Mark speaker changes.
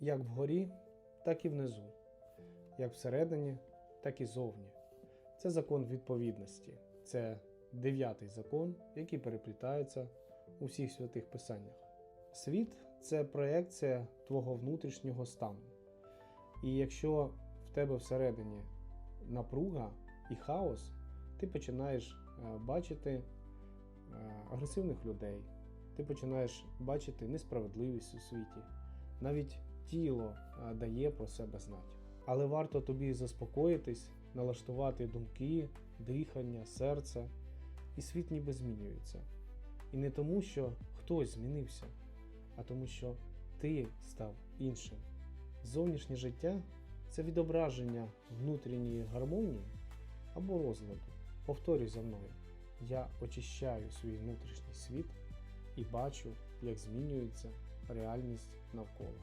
Speaker 1: як вгорі, так і внизу, як всередині, так і зовні. Це закон відповідності. Це дев'ятий закон, який переплітається у всіх святих писаннях. Світ це проекція твого внутрішнього стану. І якщо в тебе всередині напруга і хаос, ти починаєш е, бачити е, агресивних людей, ти починаєш бачити несправедливість у світі. Навіть тіло дає про себе знати. Але варто тобі заспокоїтись, налаштувати думки, дихання, серце, і світ ніби змінюється. І не тому, що хтось змінився, а тому, що ти став іншим. Зовнішнє життя це відображення внутрішньої гармонії або розладу. Повторюй за мною. Я очищаю свій внутрішній світ і бачу, як змінюється реальність навколо.